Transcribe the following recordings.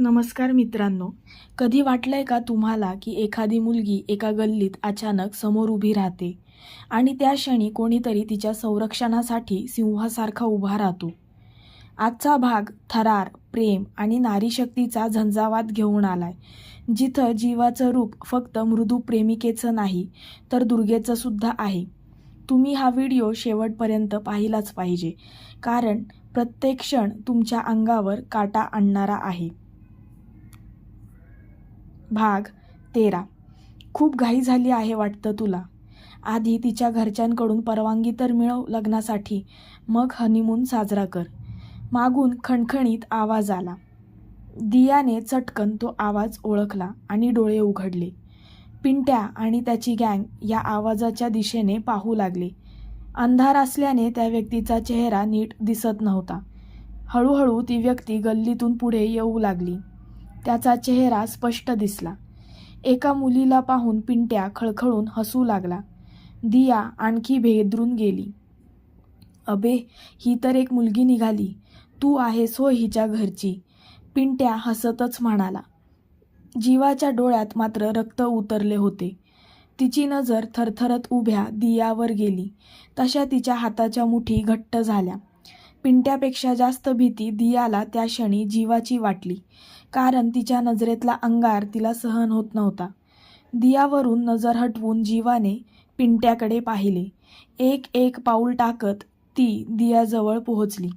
नमस्कार मित्रांनो. कधी वाटलं आहे का तुम्हाला की एखादी मुलगी एका गल्लीत अचानक समोर उभी राहते आणि त्या क्षणी कोणीतरी तिच्या संरक्षणासाठी सिंहासारखा उभा राहतो? आजचा भाग थरार प्रेम आणि नारीशक्तीचा झंझावात घेऊन आलाय. जिथं जीवाचं रूप फक्त मृदू प्रेमिकेचं नाही तर दुर्गेचं सुद्धा आहे. तुम्ही हा व्हिडिओ शेवटपर्यंत पाहिलाच पाहिजे कारण प्रत्येक क्षण तुमच्या अंगावर काटा आणणारा आहे. भाग तेरा. खूप घाई झाली आहे वाटतं तुला. आधी तिच्या घरच्यांकडून परवानगी तर मिळव लग्नासाठी. मग हनीमून साजरा कर. मागून खणखणीत आवाज आला. दियाने चटकन तो आवाज ओळखला आणि डोळे उघडले. पिंट्या आणि त्याची गँग या आवाजाच्या दिशेने पाहू लागले. अंधार असल्याने त्या व्यक्तीचा चेहरा नीट दिसत नव्हता. हळूहळू ती व्यक्ती गल्लीतून पुढे येऊ लागली. त्याचा चेहरा स्पष्ट दिसला. एका मुलीला पाहून पिंट्या खळखळून हसू लागला. दिया आणखी भेदरून गेली. अबे ही तर एक मुलगी निघाली. तू आहेस हो हिच्या घरची. पिंट्या हसतच म्हणाला. जीवाच्या डोळ्यात मात्र रक्त उतरले होते. तिची नजर थरथरत उभ्या दियावर गेली. तशा तिच्या हाताच्या मुठी घट्ट झाल्या. पिंट्यापेक्षा जास्त भीती दियाला त्या क्षणी जीवाची वाटली. कारण तिच्या नजरेतला अंगार तिला सहन होत नव्हता. दियावरून नजर हटवून जीवाने पिंट्याकडे पाहिले. एक एक पाऊल टाकत ती दियाजवळ पोहोचली.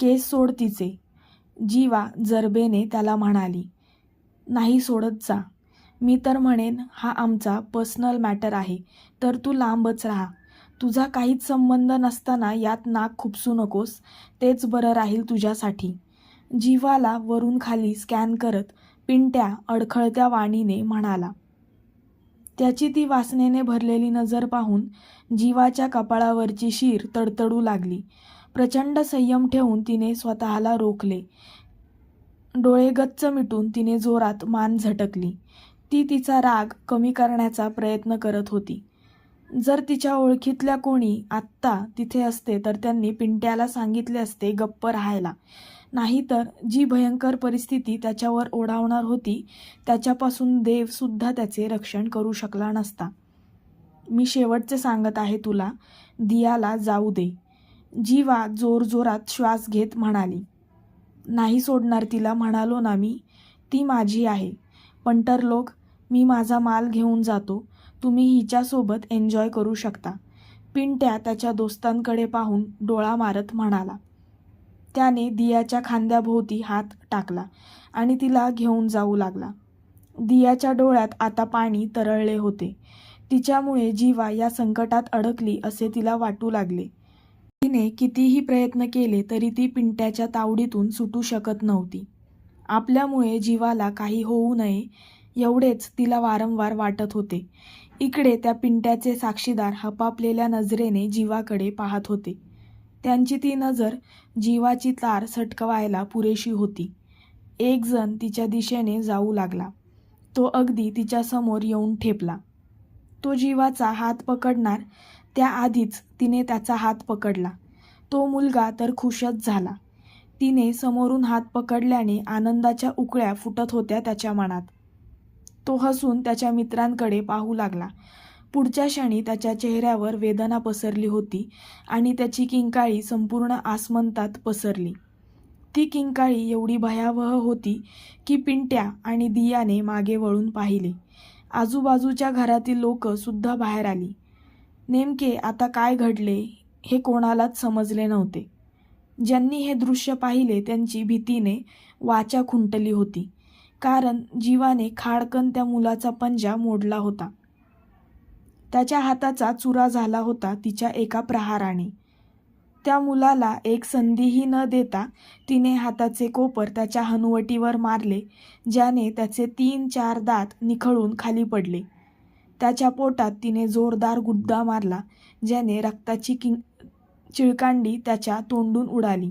केस सोड तिचे जीवा जरबेने त्याला म्हणाली. नाही सोडत जा. मी तर म्हणेन हा आमचा पर्सनल मॅटर आहे. तर तू लांबच राहा. तुझा काहीच संबंध नसताना यात नाक खुपसू नकोस तेच बरं राहील तुझ्यासाठी. जीवाला वरून खाली स्कॅन करत पिंट्या अडखळत्या वाणीने म्हणाला. त्याची ती वासनेने भरलेली नजर पाहून जीवाच्या कपाळावरची शीर तडतडू लागली. प्रचंड संयम ठेवून तिने स्वतःला रोखले. डोळे गच्च मिटून तिने जोरात मान झटकली. ती तिचा राग कमी करण्याचा प्रयत्न करत होती. जर तिच्या ओळखीतल्या कोणी आत्ता तिथे असते तर त्यांनी पिंट्याला सांगितले असते गप्प राहायला. नाहीतर जी भयंकर परिस्थिती त्याच्यावर ओढावणार होती त्याच्यापासून देवसुद्धा त्याचे रक्षण करू शकला नसता. मी शेवटचे सांगत आहे तुला दियाला जाऊ दे. जीवा जोरजोरात श्वास घेत म्हणाली. नाही सोडणार तिला म्हणालो ना मी ती माझी आहे. पंटर लोक मी माझा माल घेऊन जातो. तुम्ही हिच्यासोबत एन्जॉय करू शकता. पिंट्या त्याच्या दोस्तांकडे पाहून डोळा मारत म्हणाला. त्याने दियाच्या खांद्याभोवती हात टाकला आणि तिला घेऊन जाऊ लागला. दियाच्या डोळ्यात आता पाणी तरळले होते. तिच्यामुळे जीवा या संकटात अडकली असे तिला वाटू लागले. तिने कितीही प्रयत्न केले तरी ती पिंट्याच्या तावडीतून सुटू शकत नव्हती. आपल्यामुळे जीवाला काही होऊ नये एवढेच तिला वारंवार वाटत होते. इकडे त्या पिंट्याचे साक्षीदार हपापलेल्या नजरेने जीवाकडे पाहत होते. त्यांची ती नजर जीवाची तार सटकवायला पुरेशी होती. एक जण तिच्या दिशेने जाऊ लागला. तो अगदी तिच्यासमोर येऊन ठेपला. तो जीवाचा हात पकडणार त्याआधीच तिने त्याचा हात पकडला. तो मुलगा तर खुशच झाला. तिने समोरून हात पकडल्याने आनंदाच्या उकळ्या फुटत होत्या त्याच्या मनात. तो हसून त्याच्या मित्रांकडे पाहू लागला. पुढच्या क्षणी त्याच्या चेहऱ्यावर वेदना पसरली होती आणि त्याची किंकाळी संपूर्ण आसमंतात पसरली. ती किंकाळी एवढी भयावह होती की पिंट्या आणि दियाने मागे वळून पाहिले. आजूबाजूच्या घरातील लोक सुद्धा बाहेर आली. नेमके आता काय घडले हे कोणालाच समजले नव्हते. ज्यांनी हे दृश्य पाहिले त्यांची भीतीने वाचा खुंटली होती. कारण जीवाने खाडकन त्या मुलाचा पंजा मोडला होता. त्याच्या हाताचा चुरा झाला होता तिच्या एका प्रहाराने. त्या मुलाला एक संधीही न देता तिने हाताचे कोपर त्याच्या हनुवटीवर मारले ज्याने त्याचे तीन चार दात निखळून खाली पडले. त्याच्या पोटात तिने जोरदार गुद्दा मारला ज्याने रक्ताची किंग चिळकांडी त्याच्या तोंडून उडाली.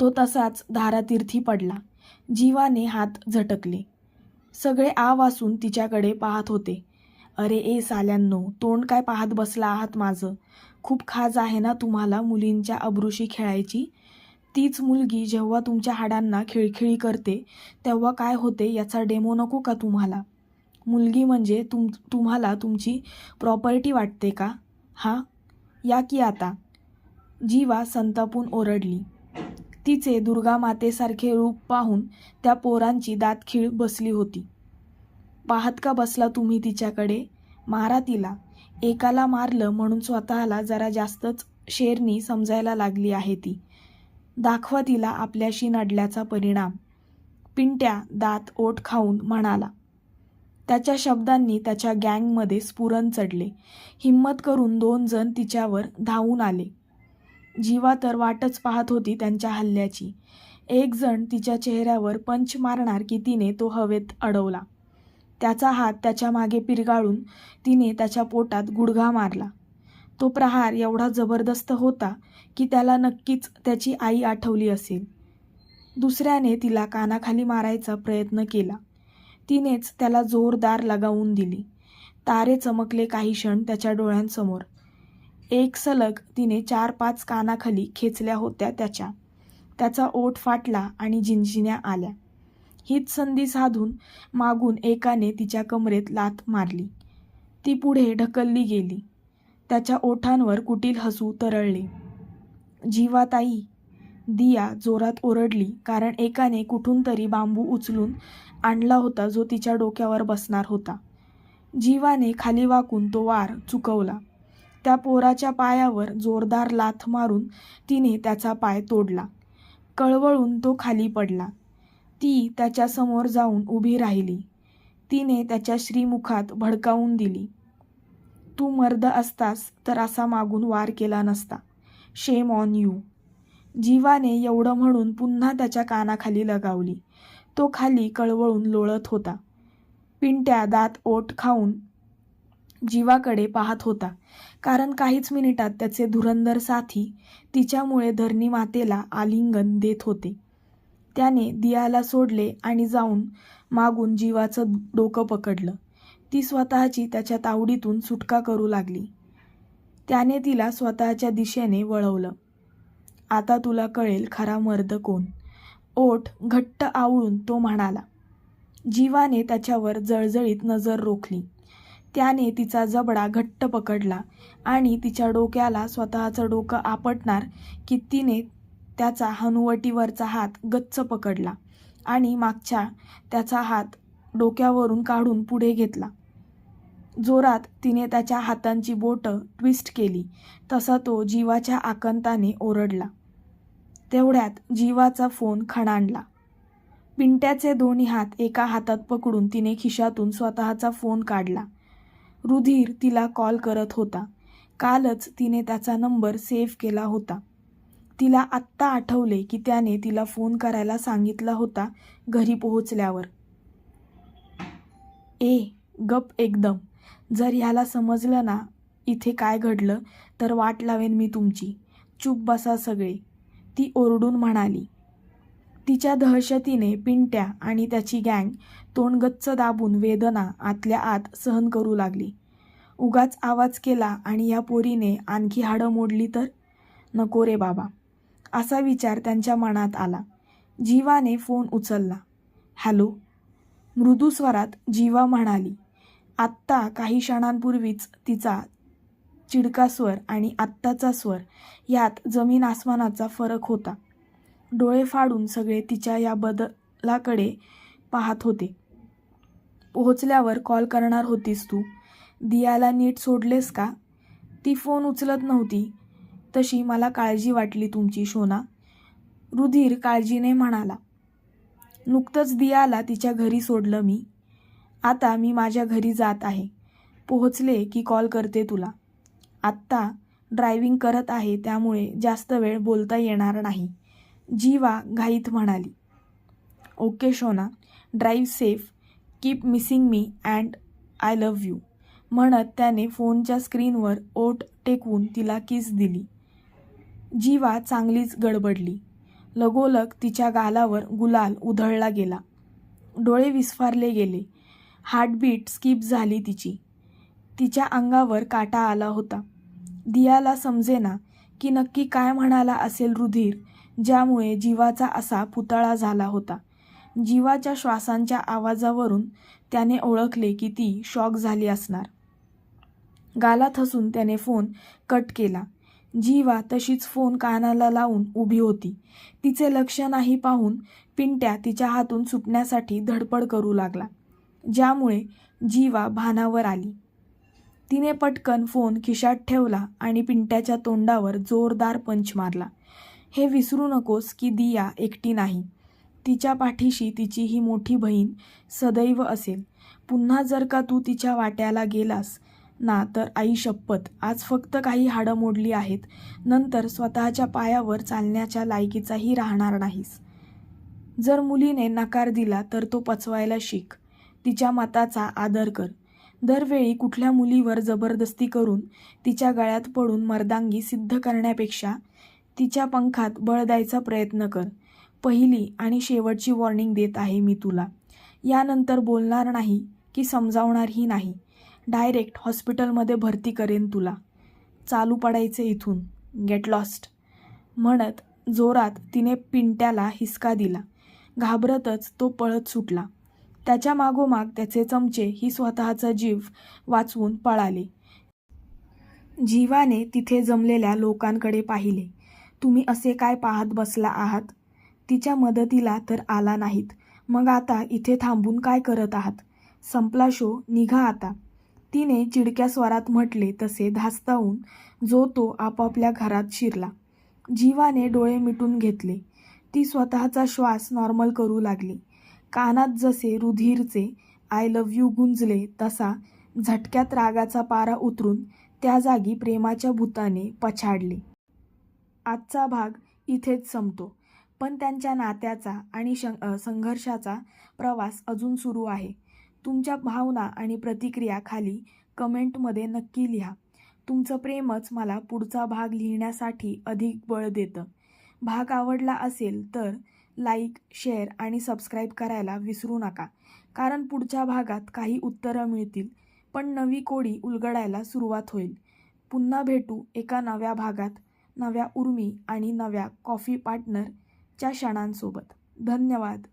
तो तसाच धारातीर्थी पडला. जीवाने हात झटकले. सगळे आ वासून तिच्याकडे पाहत होते. अरे ए साल्यांनो तोंड काय पाहत बसला आहात माझं? खूप खाज आहे ना तुम्हाला मुलींच्या अब्रुशी खेळायची? तीच मुलगी जेव्हा तुमच्या हाडांना खिळखिळी करते तेव्हा काय होते याचा डेमो नको का तुम्हाला? मुलगी म्हणजे तुम तुम्हाला तुमची प्रॉपर्टी वाटते का? हां? या की आता? जीवा संतापून ओरडली. तिचे दुर्गा मातेसारखे रूप पाहून त्या पोरांची दातखीळ बसली होती. पाहत का बसला तुम्ही तिच्याकडे? मारा तिला एकाला मारलं म्हणून स्वतःला जरा जास्तच शेरनी समजायला लागली आहे ती. दाखवा तिला आपल्याशी नडल्याचा परिणाम. पिंट्या दात ओठ खाऊन म्हणाला. त्याच्या शब्दांनी त्याच्या गँगमध्ये स्फुरण चढले. हिम्मत करून दोन जण तिच्यावर धावून आले. जीवा तर वाटच पाहत होती त्यांच्या हल्ल्याची. एक जण तिच्या चेहऱ्यावर पंच मारणार की तिने तो हवेत अडवला. त्याचा हात त्याच्यामागे पिरगाळून तिने त्याच्या पोटात गुडघा मारला. तो प्रहार एवढा जबरदस्त होता की त्याला नक्कीच त्याची आई आठवली असेल. दुसऱ्याने तिला कानाखाली मारायचा प्रयत्न केला. तिनेच त्याला जोरदार लगावून दिली. तारे चमकले काही क्षण त्याच्या डोळ्यांसमोर. एक सलग तिने चार पाच कानाखाली खेचल्या होत्या त्याच्या. त्याचा ओठ फाटला आणि जिंजिन्या आल्या. हीच संधी साधून मागून एकाने तिच्या कमरेत लाथ मारली. ती पुढे ढकलली गेली. त्याच्या ओठांवर कुटील हसू तरळले. जीवाताई दिया जोरात ओरडली कारण एकाने कुठून तरी बांबू उचलून आणला होता जो तिच्या डोक्यावर बसणार होता. जीवाने खाली वाकून तो वार चुकवला. त्या पोराच्या पायावर जोरदार लाथ मारून तिने त्याचा पाय तोडला. कळवळून तो खाली पडला. ती त्याच्यासमोर जाऊन उभी राहिली. तिने त्याच्या श्रीमुखात भडकावून दिली. तू मर्द असतास तर असा मागून वार केला नसता. शेम ऑन यू जीवाने एवढं म्हणून पुन्हा त्याच्या कानाखाली लगावली. तो खाली कळवळून लोळत होता. पिंट्या दात ओठ खाऊन जीवाकडे पाहत होता. कारण काहीच मिनिटात त्याचे धुरंधर साथी तिच्यामुळे धरणी मातेला आलिंगन देत होते. त्याने दियाला सोडले आणि जाऊन मागून जीवाचं डोकं पकडलं. ती स्वतःची त्याच्या तावडीतून सुटका करू लागली. त्याने तिला स्वतःच्या दिशेने वळवलं. आता तुला कळेल खरा मर्द कोण. ओठ घट्ट आवळून तो म्हणाला. जीवाने त्याच्यावर जळजळीत नजर रोखली. त्याने तिचा जबडा घट्ट पकडला आणि तिच्या डोक्याला स्वतःचं डोकं आपटणार की तिने त्याचा हनुवटीवरचा हात गच्च पकडला आणि मागच्या त्याचा हात डोक्यावरून काढून पुढे घेतला. जोरात तिने त्याच्या हातांची बोटं ट्विस्ट केली तसा तो जीवाच्या आकंताने ओरडला. तेवढ्यात जीवाचा फोन खणाणला. पिंट्याचे दोन्ही हात एका हातात पकडून तिने खिशातून स्वतःचा फोन काढला. रुधीर तिला कॉल करत होता. कालच तिने त्याचा नंबर सेव्ह केला होता. तिला आत्ता आठवले की त्याने तिला फोन करायला सांगितला होता घरी पोहोचल्यावर. ए गप एकदम. जर ह्याला समजलं ना इथे काय घडलं तर वाट लावेन मी तुमची. चूप बसा सगळे. ती ओरडून म्हणाली. तिच्या दहशतीने पिंट्या आणि त्याची गँग तोंडगच्च दाबून वेदना आतल्या आत सहन करू लागली. उगाच आवाज केला आणि या पोरीने आणखी हाडं मोडली तर? नको रे बाबा. असा विचार त्यांच्या मनात आला. जीवाने फोन उचलला. हॅलो? मृदू स्वरात जीवा म्हणाली. आत्ता काही क्षणांपूर्वीच तिचा चिडका स्वर आणि आत्ताचा स्वर यात जमीन आसमानाचा फरक होता. डोळे फाडून सगळे तिच्या या बदलाकडे पाहत होते. पोहोचल्यावर कॉल करणार होतीस तू. दियाला नीट सोडलेस का? ती फोन उचलत नव्हती. तशी मला काळजी वाटली तुमची शोना रुधीर काळजीने म्हणाला नुकतंच दियाला तिच्या घरी सोडलं मी. आता मी माझ्या घरी जात आहे. पोहोचले की कॉल करते तुला. आत्ता ड्रायव्हिंग करत आहे त्यामुळे जास्त वेळ बोलता येणार नाही. जीवा घाईत म्हणाली. ओके शोना. Drive safe. Keep missing me and I love you. म्हणत त्याने फोनच्या स्क्रीनवर ओट टेकवून तिला किस दिली. जीवा चांगलीच गडबडली. लगोलग तिच्या गालावर गुलाल उधळला गेला. डोळे विस्फारले गेले. हार्टबीट स्किप झाली तिची. तिच्या अंगावर काटा आला होता. दियाला समजेना की नक्की काय म्हणाला असेल रुधीर ज्यामुळे जीवाचा असा पुतळा झाला होता. जीवाच्या श्वासांच्या आवाजावरून त्याने ओळखले की ती शॉक झाली असणार. गालात हसून त्याने फोन कट केला. जीवा तशीच फोन कानाला लावून उभी होती. तिचे लक्ष नाही पाहून पिंट्या तिच्या हातून सुटण्यासाठी धडपड करू लागला ज्यामुळे जीवा भानावर आली. तिने पटकन फोन खिशात ठेवला आणि पिंट्याच्या तोंडावर जोरदार पंच मारला. हे विसरू नकोस की दिया एकटी नाही. तिच्या पाठीशी तिची ही मोठी बहीण सदैव असेल. पुन्हा जर का तू तिच्या वाट्याला गेलास ना तर आई शपथ. आज फक्त काही हाडं मोडली आहेत. नंतर स्वतःच्या पायावर चालण्याच्या लायकीचाही राहणार नाहीस. जर मुलीने नकार दिला तर तो पचवायला शिक. तिच्या मताचा आदर कर. दरवेळी कुठल्या मुलीवर जबरदस्ती करून तिच्या गळ्यात पडून मर्दांगी सिद्ध करण्यापेक्षा तिच्या पंखात बळ द्यायचा प्रयत्न कर. पहिली आणि शेवटची वॉर्निंग देत आहे मी तुला. यानंतर बोलणार नाही की समजावणारही नाही. डायरेक्ट हॉस्पिटलमध्ये भरती करेन तुला. चालू पडायचे इथून. गेट लॉस्ट म्हणत जोरात तिने पिंट्याला हिसका दिला. घाबरतच तो पळत सुटला. त्याच्या मागोमाग त्याचे चमचे ही स्वतःचा जीव वाचवून पळाले. जीवाने तिथे जमलेल्या लोकांकडे पाहिले. तुम्ही असे काय पाहत बसला आहात? तिच्या मदतीला तर आला नाहीत. मग आता इथे थांबून काय करत आहात? संपला शो निघा आता. तिने चिडक्या स्वरात म्हटले तसे धास्तावून जो तो आपापल्या घरात शिरला. जीवाने डोळे मिटून घेतले. ती स्वतःचा श्वास नॉर्मल करू लागली. कानात जसे रुधिरचे आय लव्ह यू गुंजले तसा झटक्यात रागाचा पारा उतरून त्या जागी प्रेमाच्या भूताने पछाडले. आजचा भाग इथेच संपतो. पण त्यांच्या नात्याचा आणि शं संघर्षाचा प्रवास अजून सुरू आहे. तुमच्या भावना आणि प्रतिक्रिया खाली कमेंटमध्ये नक्की लिहा. तुमचं प्रेमच मला पुढचा भाग लिहिण्यासाठी अधिक बळ देतं. भाग आवडला असेल तर लाईक शेअर आणि सबस्क्राईब करायला विसरू नका. कारण पुढच्या भागात काही उत्तरं मिळतील पण नवी कोडी उलगडायला सुरुवात होईल. पुन्हा भेटू एका नव्या भागात. नव्या उर्मी आणि नव्या कॉफी पार्टनरच्या क्षणांसोबत. धन्यवाद.